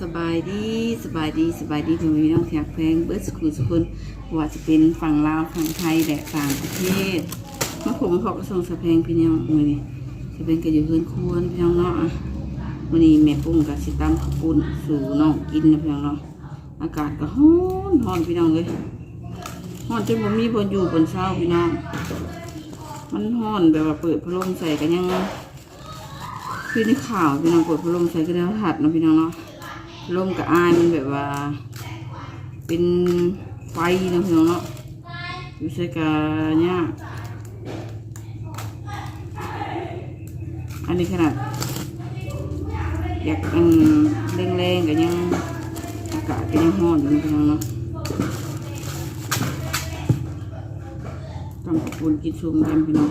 สบายดีสบายดีสบายดีพี่น้องที่รักแพงเบิร์ดสกุลสุคนว่าจะเป็นฝั่งลาวฝั่งไทยและต่างประเทศมาผมพอกระทรงสะเพงพี่น้องมือนี้จะเป็นกันอยู่เพื่อนควรพี่น้องเนาะมือนี้แม่ปุ้งกับสิตามข้าวปุ้นสู่น้องกินนะพี่น้องเนาะอากาศก็ร้อนร้อนพี่น้องเลยร้อนจนบ่มีบนอยู่บนเช้าพี่น้อง มันร้อนแบบว่าเปิดพัดลมใส่กันยังคือในข่าวพี่น้องกดพัดลมใส่กระดาษหัดนะพี่น้องเนาะ ลมกับอายมันแบบว่า เป็นไฟนะพี่น้องเนาะอยู่ใส่กะเนี่ยอันนี้ขนาดอยากอันแรงๆก็ยังอากาศก็ยังร้อนอยู่นะพี่น้องเนาะต้องขอบคุณกินชุมกันพี่น้อง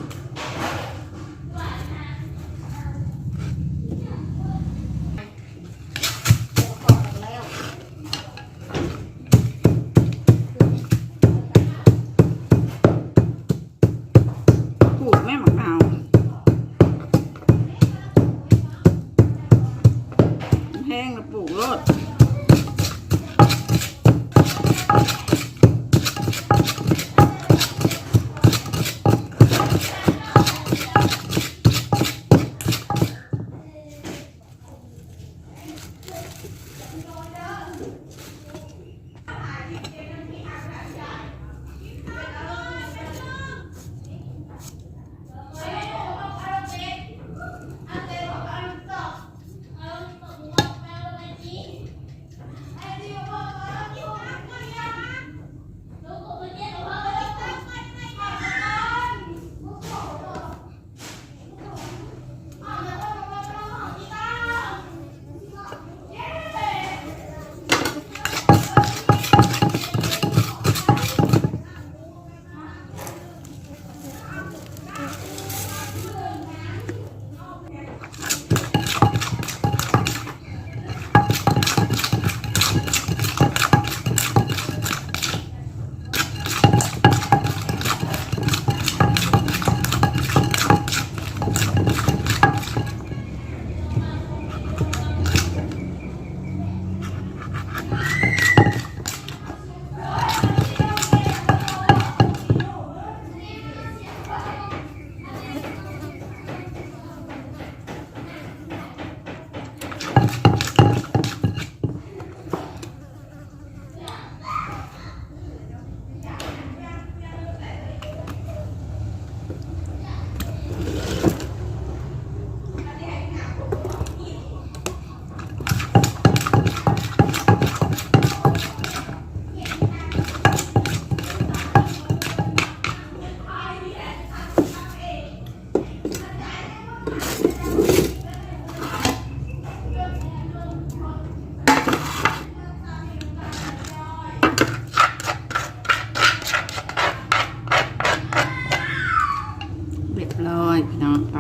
พี่น้องต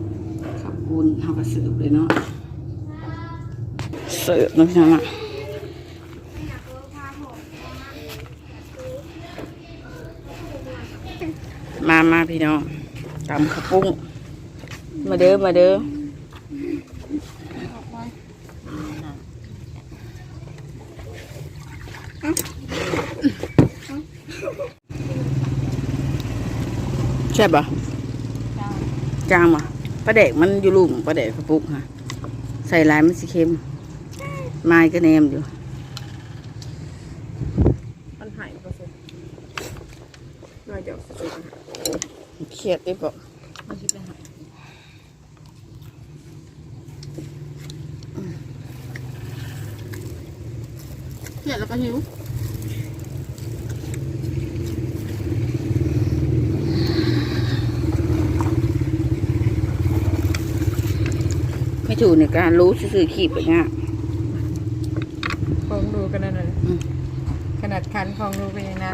ำขับปุ้นเขาก็เสิร์ฟเลยเนาะเสิร์ฟนะพี่น้องอะมามาพี่น้องตำขับปุ้งมาเด้อมาเด้อใช่ปะ จางปะปลาแดกมันอยู่ลุ่มปลาแดกขับปุ้งค่ะ ใส่ลายมันสีเค็มไม้ก็แนมอยู่มันหายก็สุดน่าจะสุดเครียดได้ปะมันคิดไปหายเครียดแล้วก็หิว ไม่ถูกในการรู้ซื่อๆขีดไปเนี่ยคองดูกันนั่นน่ะอืมขนาดคันคองดูเป็นยังไง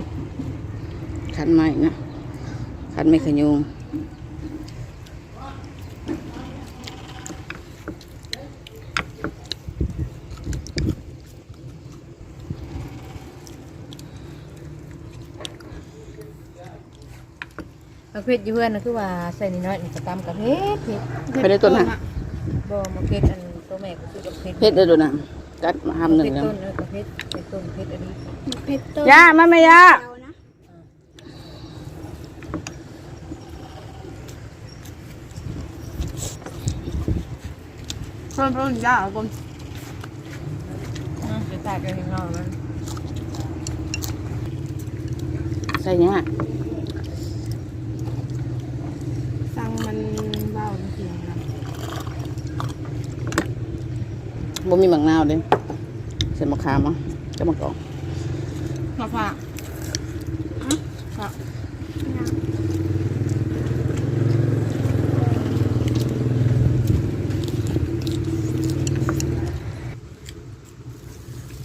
คันไม่นะคันไม่ขยุงเอาเพชรอยู่เพื่อนนะคือว่าใส่นิดน้อยมันจะตำกับเพชรเพชรไปได้ตัวน่ะ บ่มาเพชรอันตัวแม่ก็คือกับเพชรเพชรได้ดูนะจัดมาทำหนึ่งเพชรแล้วต้นเออกระเพชรเพชรต้นเพชรอันนี้เผ็ดต้นย่ามาไหมย่าเดียวนะเพิ่มเพิ่มย่าเอาคนจะตายกันข้างนอกมันใส่เนี้ยสั่งมันเบาจริงๆนะ บ่มีหมักนาวเลยใส่มะขามอะจะมะกอกมะพร้าว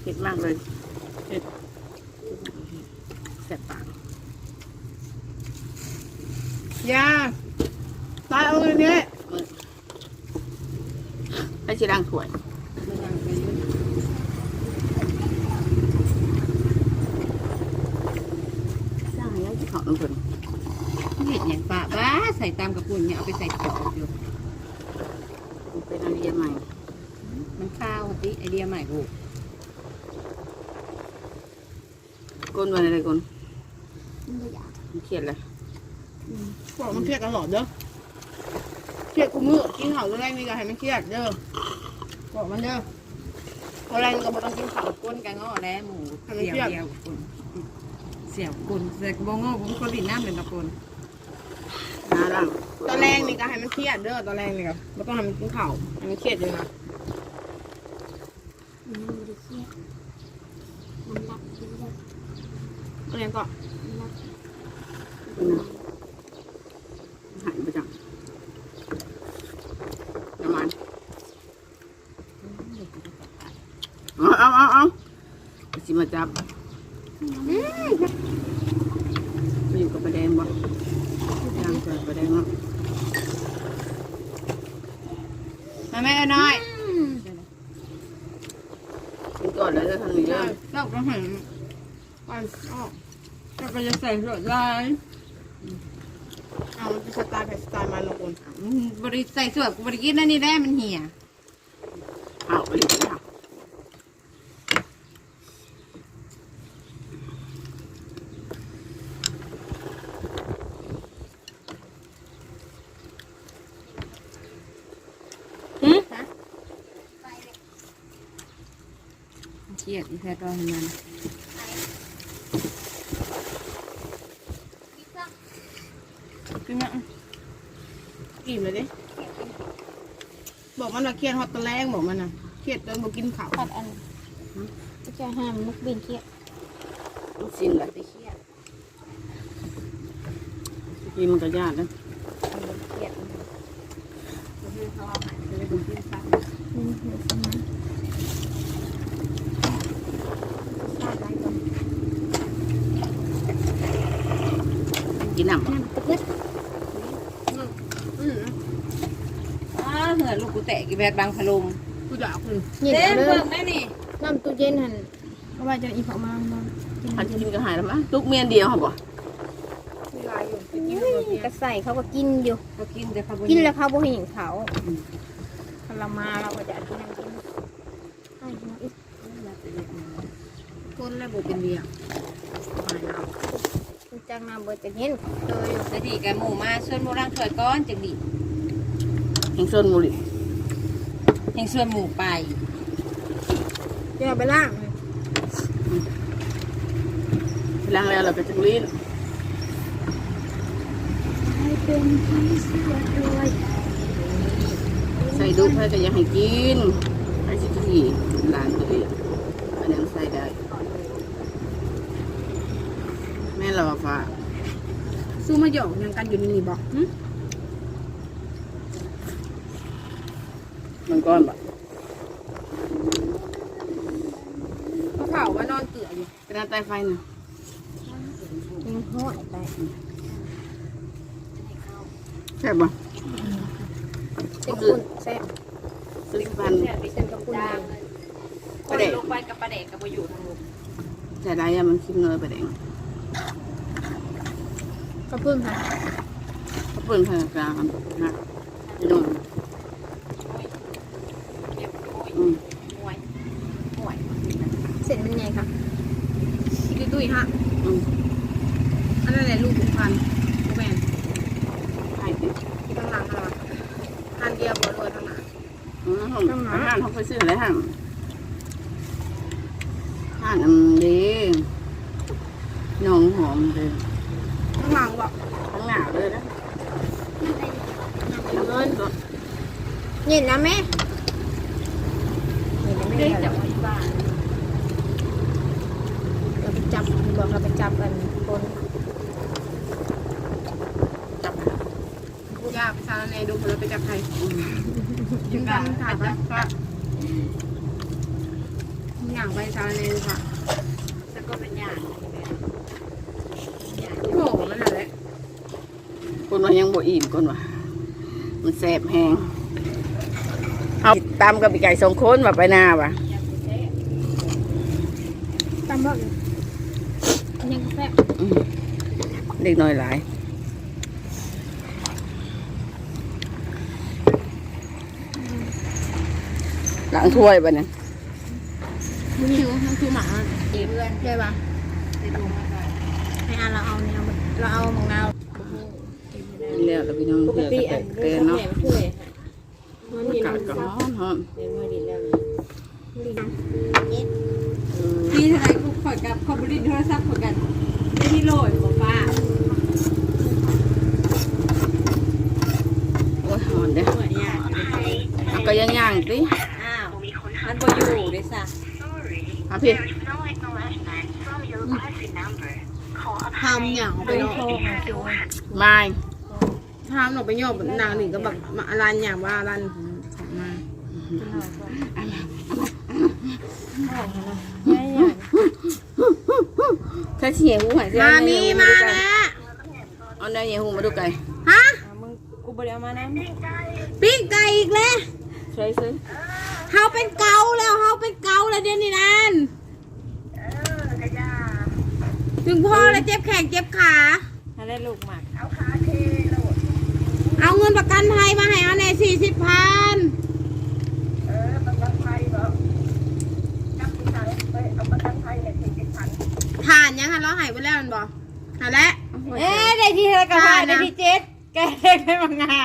เผ็ดมากเลยเผ็ดแสบปาก ยาตายเอาเลยเนี่ย ให้ชิดังถ้วยสร้างให้ที่ของน้องคน เห็ดอย่างปะบ้าใส่ตามกระปุนเนี่ยเอาไปใส่จอกอยู่มันเป็นไอเดียใหม่ มันข้าวติไอเดียใหม่กูก้นวันอะไรก้นมันเครียดเลยบอกมันเครียดตลอดเด้อเครียดกูมือกินข้าวแรงนี่ก็ให้มันเครียดเด้อบอกมันเด้อพอแรงก็บ่ต้องกินข้าวก้นกันง้อแล้วหมูเสียวเครียดเดียวกับคนเสียวคนเสียวบงง้อผมคนดินน้ำเลยนะคน น่ารักตอนแรงนี่ก็ให้มันเครียดเด้อตอนแรงนี่ก็บ่ต้องให้มันกินข้าวให้มันเครียดอยู่นะมันไม่ได้เครียดมันรักกินเลยตอนแรงก็มันรักหายไปจังประมาณเอาเอาเอาเอาสิมาจับไปอยู่กับประแดงบ่ย่างเกิดประแดงเนาะ มาแม่น้อย กินก่อนแล้วจะทำนี้เด้อ เจ้าก็เห็นวันออก เจ้าก็จะใส่ลวดลายเอามันเป็นสไตล์แบบสไตล์มันลงคนอืมบริใส่สวดกูบริกินนั่นนี่ได้มันเหี่ยเอาไปเลยจ้ะหืม เครียดอีแพ้ก็ให้มัน กินนะอิ่มเลยดิบอกมันว่า เครียดฮอตตะแรงบอกมันนะเครียดจนบ่กินข้าวผัดอันก็จะห้ามมุกบินเครียดลูกชิ้นละไปเครียดกินมันก็ยากนะมันเครียดอืมเดี๋ยวสินะกินน้ำ น้ำตึ๊ด อืม อ้าเหือลูกกู แตะกี่แบกดังพะลมกูจะเอาคุณเต็มเบิ่งได้นี่น้ำตู้เย็นหันเพราะว่าจะอีกเขามามากินอันกินก็หายแล้วมั้ยลูกเมียนเดียวค่ะบ่เวลาอยู่จะกินกับเมียก็ใส่เขาก็กินอยู่ ก็กินแต่พะบุญกินแล้วเขาบ่เห็นเขาถ้าเรามาเราก็จะกินน้ำกินไอ้น้องอีกคนแล้วบุเป็นเบียร์คุณจังน้ำเบิดจะเห็นโดยสดีกับหมูมาส่วนหมูร่างถวยก้อนจังดิแห่งส้นมูลิ แห่งส่วนหมูไปเดี๋ยวเอาไปล่างเลยล้างแล้วเราก็จังลิ้นให้เป็นที่เสียด้วยใส่ดุให้ก็ยังให้กินให้สิที่ร้านตัวเองอันนี้ใส่ได้ แม่เราฟ้าสู้มาหยอกยังกันอยู่นี่บอกมั ก้อนบ่เพราะข่าวว่านอนเตื่ออยู่เป็นอะไรไฟน่ะยังห้อยไปใช่บ่เป็นคุณแซ่บสิบพันเป็นกระปุนคนลงไปกับประเด็กกับประอยู่ทางลูกใส่ได้อะมันคิมเนยไปแดงกระเพื่อมค่ะเขาเปิดทางกลางนะพี่น้อง เก็บโอ้ย อืม มวย เสร็จมันไงครับ ตุ้ยตุ้ยฮะ อืม อันนั้นแหละลูกบุญพันธุ์โมแมน ไข่ดิ ข้างหลังค่ะพันเดียวบ่รวยข้างหลัง อืม ห้องอาหารเขาไปซื้ออะไรห้างห้างอันดีน้องหอมเลยข้างหลังบอกทั้งหน้าเลยนะเงินเย็นนะแม่ไม่ได้จับที่บ้านเราไปจับบอกเราไปจับกันคนจับผู้ยากชาในดูผลไปจากใคร ยิงกันถ่ายไปก็อย่างไปชาในดูค่ะแล้วก็เป็นอย่างโอ้โหมันอะไรคนว่ายังบ่อิ่มคนว่ามันแสบแหงเอาตามกับปีไก่สองคนว่าไปหน้าว่ะตามบอกยังแซ่บอืมเด็กน้อยหลาย หลังถ้วยไปเนี่ยมันคือมันคือหมาเจ็บเพื่อนใช่ปะจะดูมาก่อนให้อาเราเอาเนี่ยเราเอามะนาวเรียกแล้วพี่น้องปกเรียกติแต่อันเตือนเนาะแม่ช่วยมันอามีกาศก็ร้อนร้อนเดี๋ยวมาดิแล้วอืมพี่ทนายกูขอกับคอมบินโทรศัพท์ขอกันไม่ที่โหลดของป้า โอ้ยร้อนเด้อ เหมือนยาก เอาก็ยังย่างสิ อ้าวมันบ่อยู่เด้ซะ เอาพี่ทำอย่างไปเป็นเนาะโครงนะจูไม่ทำหนูไปโยบนางหนึ่งก็แบบมาอรันอย่างว่าอรันของมาถ้าเฉียหูหายใจมามีมาแล้วเอาเนื้อเหี่ยวหูมาดูไก่ฮะมึงกูบ่ได้เอามานะปิ้งไก่อีกแล้วใช่ซื้อเฮาเป็นเกาแล้วเฮาเป็นเกาแล้วเดี๋ยวนี้นั่นถึงพ่อ แล้วเจ็บแขนเจ็บขา ถ้าได้ลูกหมากเอาเงินประกันภัยมาให้เอาแน่สี่สิบพันผ่านยังคะเราใหายไปแล้วมันบอกหาแล้วเอ๊ะได้ที่เท่ากับผ่านได้ที่เจ็ดแกเล็กได้มังงา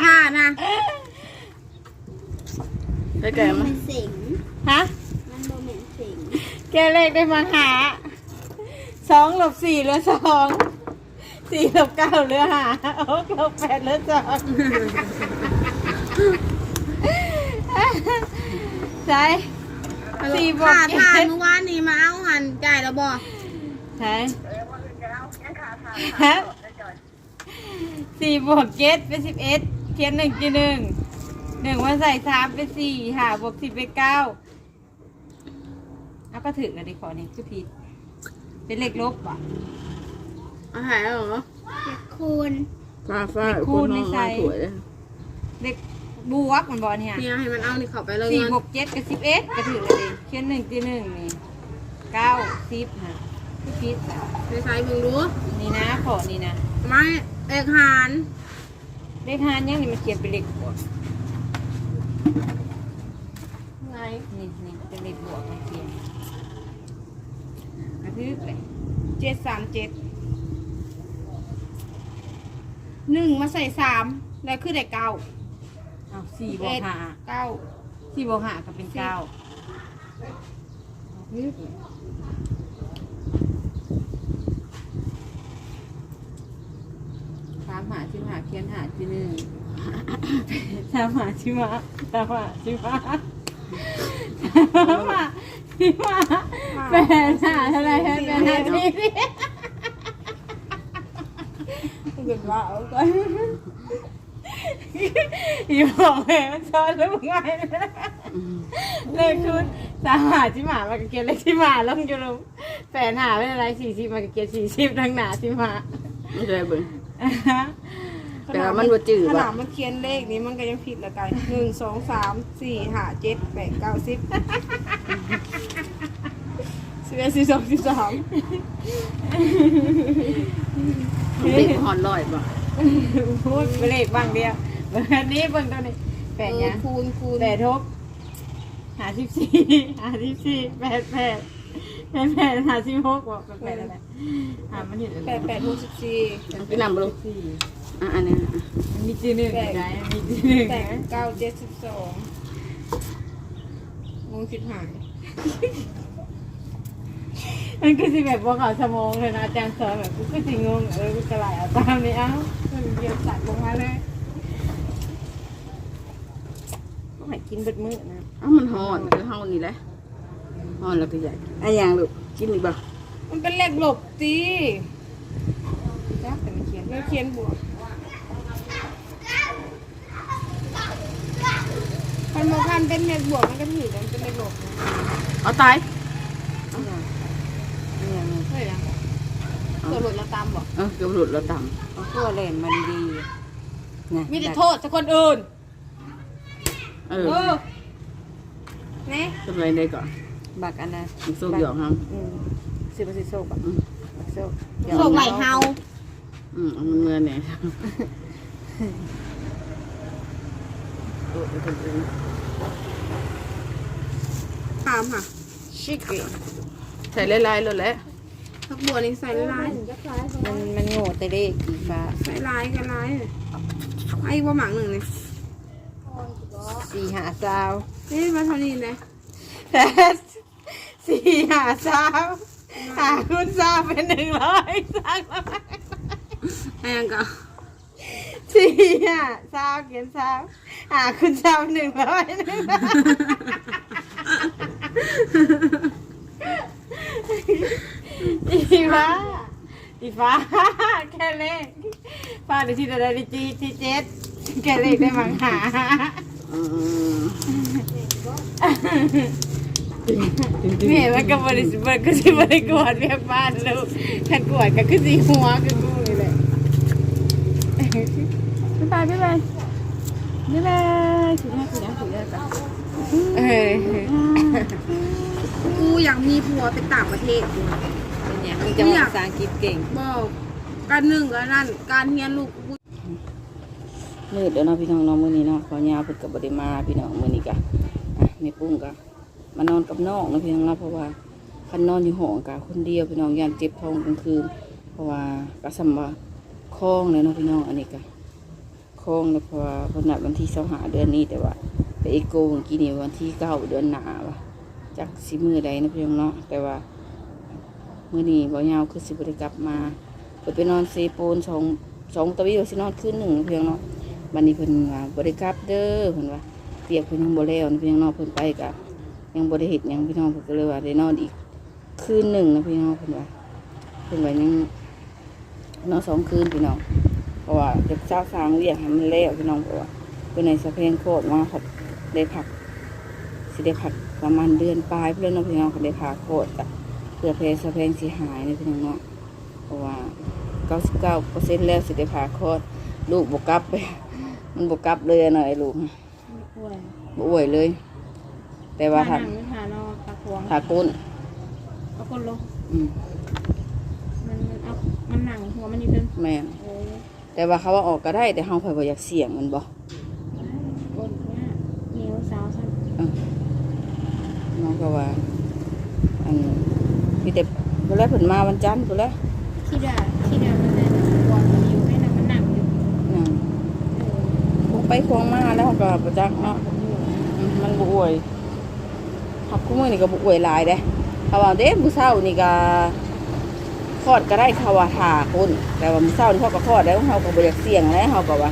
ผ่านนะได้ไก่มั้ยสิงฮะ มันโมเมนสิงแกเลขได้มังหา สองลบสี่เหลือสองสี่ลบเก้าเหลือหาหกลบแปดเหลือสองใช่สี่บวกผ่านเจ็ดผ่านเมื่อวานนี้มาเอาหันจ่ายแล้วบอกใช่ฮะสี่บวกเจ็ดเป็นสิบเอ็ดเขียนหนึ่งจีหนึ่งหนึ่งมาใส่สามเป็นสี่หาบวกสิบเป็นเก้าเอาก็ถึงกันดีขอนี่คือผิด เป็นเลขลบอะเอาหายแล้วเหรอคูณฟ้าฟ้าคูคนณในน้องไซมาส์สวยเลยเลขบวกมันบอเนี่ยเนี่ยให้มันเอานี่เข้าไปเลยสี่เงินบวกเจ็ดกับสิบเอ็ดก็ถึงกันดีเขียนหนึ่งจีหนึ่งนี่เก้าสิบฮะคือผิดอะในไซส์มึงรู้นี่นะขอนี่นะไม่เอกหานเลขหานยังนี่มันเขียนเป็นเลขบวกไงนี่นี่เป็นเลขบวกมันเขียนกระ ทึกเลยเจ็ดสามเจ็ดหนึ่งมาใส่สามแล้วคือได้เก้าเอาสี่บวกห้าเก้าสี่บวกห้าก็เป็นเก้านึกเลยสามหาชิมหาเขียนหาจีหนึ่งสามหาชิมาสามหาชิมาสามหา ชิมาแปดหาเท่าไหรแปดหาที่เกิดว่าเอาก็อยู่บอกแม่มันซ้อนแล้วมึงไงเลขคุณสามหาชิมามันก็เกียนเลขชิมาลงอยู่ลงแปดหาเป็นอะไรสี่สิบมันก็เกียนสี่สิบทั้งหนาชิมาไม่ใช่เบิ่งแต่ว่ามันบ่จืดขว่ะนาดมันเขียนเลขนี้มันก็ยังผิดละกันหนึ่งสองสามสี่ห้าเจ็ดแปดเก้าสิบ สิบเอ็ดสิบสองสิบสามเด็กหอนลอยบ่พูดไปเลขบางเดียวเบอร์นี้เบิ่งตัวนี้แปดเออเนี่ยคูณคูณแปดทบหหาสิบสี่หาสิบสี่แปดแปดแปดแปดหาสิบหกบอกแปดแปดอะไรหามันอยู่แปดแปดหกสิบสี่พี่นำบลูสี่อะอันนี้อะมันมีจีหนึ่งอยู่ไหนมีจีหนึ่งแปดนะเก้าเจ็ดสิบสองงงคิดหาย มันคือสิแบบว่าเขาสมองเลยนะอาจารย์สอนแบบกูก็สิงงเออกูกระไรเอาตามนี้เอ้ามันเรียนตัดลงมาเลยก็ให้กินเบิดมื้อนะเอ้ามันหอนคือเฮานี่แหละหอนแล้วก็ใหญ่อะอย่างลูกกินอีกบ่มันเป็นเลขหลบตีจ้าแต่ไม่เขียนแล้วเขียนบวกพันโมพันเป็นเลขบวกมันก็ถือมันเป็นเลขหลบนะเอาตาย เนี่ยมันเฮ้ยนะเกิดหลุดแล้วตามบอกเออเกือบหลุดแล้วตังเอาตัวเล่นมาดีๆนะมีแต่โทษจากคนอื่น เอเอออนี่ทำอะไรได้ก่อนบักอันนะมันสู้หยอกครับอืมสิบสิโซกบักอืมบักโซกโศกไหลเฮาอืมเอามันเงินเนี่ยโอ้ยคนอื่นตามค่ะชิคกี้ใส่ลายๆแล้วแหละ ทักบัวนี่ใส่ลายมันมันโง่แต่เด็กอีฟ้าใส่ลายกันลายไอ้ว่าหมังหนึ่งนี่สี่หาสาวนี่มาเท่านี้เลยแปดสี่หาสาวหาคุณสาวเป็นหนึ่งร้อยสาวไอ้ยังก็สี่หาสาวเขียนสาวหาคุณสาวหนึ่งร้อยหนึ่งอี ฟ้าอีฟ้าแค่เลขฟ้าเดี๋ยวที่จะได้ที่ที่เจ็ดแค่เลขได้มังหาอืมเมียมันก็บริสุทธิ์ก็สิบริกวดเรียกบ้านลูกขันกวดก็คือสีหัวคือกูนี่แหละบ๊ายบายบ๊ายบายบ๊ายบายถือได้ถือได้ถือได้จ้ะเออกูอยากมีผัวไปต่างประเทศ มึงจะมาภาษาอังกฤษเก่งบอกการหนึ่งกับนั่นการเรียนลูกกูมืดเดี๋ยวเนาะพี่น้องเน้องมือนี้เนาะขอยาวเพิ่นก็บ่ได้มาพี่น้องมือนี้ก็อะแม่ปุ้งก็มานอนกับน้องนะพี่น้องเนาะเพราะว่าคันนอนอยู่ห้องก็คนเดียวพี่น้องยานเจ็บท้องกลางคืนเพราะว่าก็สำว่าคลองเลยเนาะพี่น้องอันนี้ก็คลองเลยเพราะว่าเพิ่นนัดวันที่25เดือนนี้แต่ว่าไปเอโกเมื่อกี้นี่วันที่เก้าเดือนหนาวะจักสิมือใดนะพี่น้องเนาะแต่ว่า มื้อนี้บ่ยาวคือสิบ่ได้กลับมาเพิ่นไปนอนเซโปนสองสองตะวิว่าสินอนคืนหนึ่งเพี่น้องเนาะบันนี้เพิ่นว่าบ่ได้กลับเด้อเพิ่นว่าเปียกเพิ่นยังบ่แล้วนะพี่น้องเพิ่นไปก็ยังบ่ได้เฮ็ดหยังพี่น้องเพิ่นก็เลยว่าได้นอนอีกคืนหนึ่งนะพี่น้องเพิ่นว่าเพิ่นว่ายังนอนสองคืนพี่น้องเพราะว่าจะเช้าสางเวียกให้มันแล้วพี่น้องเพราะว่าเพิ่นในสะเพงโคตรมาพัดได้พักสิได้พักประมาณเดือนปลายเพิ่อนเนาะพี่น้องก็ได้พาโคตรก็เพื่อเพสะเพงสิหายนะพี่น้องเนาะเพราะว่า99%แล้วสิได้พาโคตรลูกบ่กลับไป มันบกลับเลยอะหน่อยลูกป่วยบอวยเลย แต่ว่าถ้าหนังไม่ทานอกตะควงถ้าก้นเอาคนลงอืมมันมันเอามันหนังหัวมันอยู่เดินแม่นโอ้ยแต่ว่าเขาว่าออกก็ได้ แต่เฮาเพิ่นบ่อยากเสี่ยงมันบ่ก้นเนี่ยเหนียวสาวสั่นน้องก็ว่าอัน มีแต่เพิ่นแล้วเพิ่นมาวันจันทร์พุ่นแหล้วที่ด่าที่ด่ามันเลยนะควงมันอยู่ให้นะมันหนังอยู่นั่นเออคงไปควงมาแล้วเขาก็บ่จักเนาะอืมมันบ่อวยหักคู่มือนี่ก็บ่อวยหลายเด้เขาว่าเด้มื้อเช้านี่ก็คลอดก็ได้เขาว่าท่าคนแต่ว่ามื้อเช้านี่เขาก็คลอดแล้วเฮาก็บ่อยากเสี่ยงแล้วเฮาก็ว่า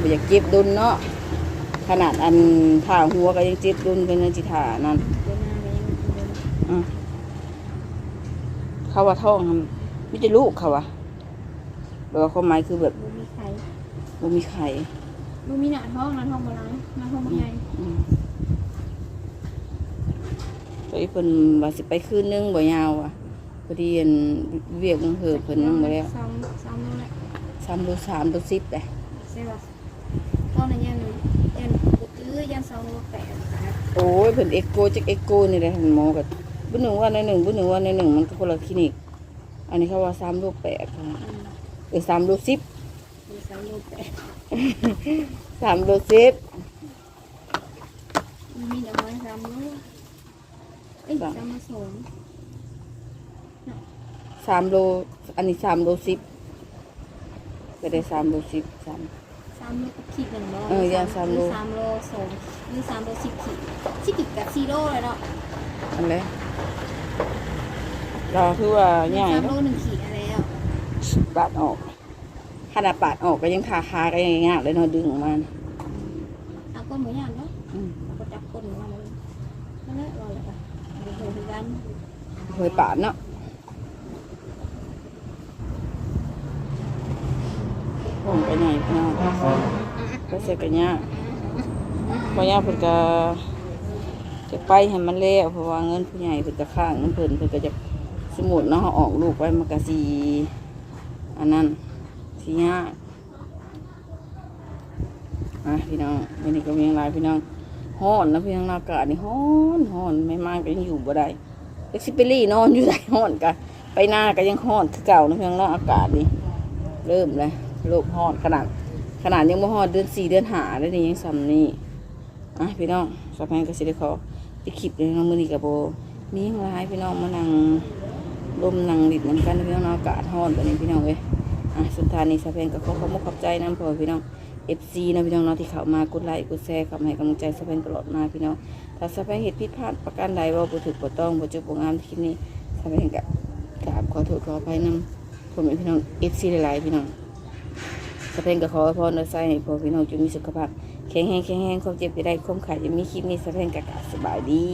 บ่อยากเจ็บดุนเนาะขนาดอันผ่าหัวก็ยังเจ็บดุนกันยังจิถ่านั่นเดินหน้าไปยังเดินอะ เขาว่าท้องมันไม่จะลูกเขาว่าแบบว่าความหมายคือแบบบ่มีใครบ่มีไข่บ่มีหน้าท้องหน้าท้องบ่ร้ายหน้าท้องบ่ใหญ่อืมตัวอีเพิ่นว่าสิไปคืนนึงบ่ยาวอะพอดีอันเวียกมันเหิบเพิ่นนึงมาแล้วซ้ำซ้ำนั่นแหละสามโลสามโลสิบเลยใช่ป่ะตอนนั้นยันยันกูตื้อยันสองโลแปดนะครับโอ้ยเพิ่นเอ็กโกจักเอ็กโกนี่แหละหมอก็บุ ญหนึ่งว่าในหนึ่งบุญหนึ่งว่าในหนึ่งมันก็คนละคลินิก อันนี้เขาว่าสามโลแปดค่ะเออสามโลสิบมีสามโลแปดสามโลสิบมมีเดี๋ยวไว้ซ้ำลูกเอ้ยซ้ำมาสองสามโล อันนี้สามโลสิบก็ได้สามโลสิบสามซ้ำโลกับขีดหนึ่งโลเออย่างซ้ำโลหรือซ้ำโลสองหรือซ้ำโลสิบขีดสิบขีดกับสี่โลเลยเนาะอันไหน เราคือว่าใหญ่ซ้ำโลเนาะหนึ่งขีดอะไรแล้วปาดออกขนาดปาดออกก็ยังคาคาๆก็ยังยากเลยเนาะดึงออกมาน่ะเอาก้นหมูย่างเนาะอืมเอาก็จับก้นมาเลยนั่นแหละรอเลยค่ะเดี๋ยวโหคือกันเคยปาดเนาะผมไปไหนพี่น้องก็เสร็จกันยากเพราะยากเพิ่นก็ จะไปให้มันแล้วเพราะว่าเงินผู้ใหญ่เพิ่นก็ข้างเงินเพิ่นเพิ่นก็จะสมุดเนาะเอาออกลูกไว้มันก็สีอันนั้นสียากอะพี่น้องวันนี้ก็มีหลายพี่น้องฮ้อนนะพี่น้องอากาศนี่ฮ้อนฮ้อนไม่มากก็ยังอยู่บ่ได้เอ็กซิเปรี่นอนอยู่ไหนห้อนกันไปหน้าก็ยังห้อนคือเก่านะเพียงนอกอากาศนี่เริ่มเลยโลกห้อนขนาดขนาดยังไม่ห้อนเดือนสี่เดือนหาแล้วนี่ยังซ้ำนี่อะพี่น้องสะพานก็สิได้ขอ ไปคลิปเลยน้องมือนี้กับโบมีหยังายพี่น้องมานั่งลมนั่งดิดน้ำกันนะพี่น้องอากาศห้อนแบบนี้พี่น้องเว้ยอะสุดท้ายนี้สะพนก็ขอขอบคุณขอบใจน้ำพอพี่น้องเอฟซีนะพี่น้องเนาะที่เข้ามากดไลค์กดแชร์เข้ามาให้กำลังใจสะพานตลอดมาพี่น้องถ้าสะพนเหตุผิดพลาดประการใดว่าบ่ถูกบ่ต้องบ่จบบ่งามที่คลิปนี้สะพนก็กราบขอโทษขออภัยนำผมเป็นพี่น้อง FC หลายๆพี่น้องสะพนก็ขอพรและใส่ให้พอพี่น้องจงมีสุขภาพ แข็งแรงแข็งแรงความเจ็บจะได้ความข่จะมีคลิปนี้สะพานกะกราบสบายดี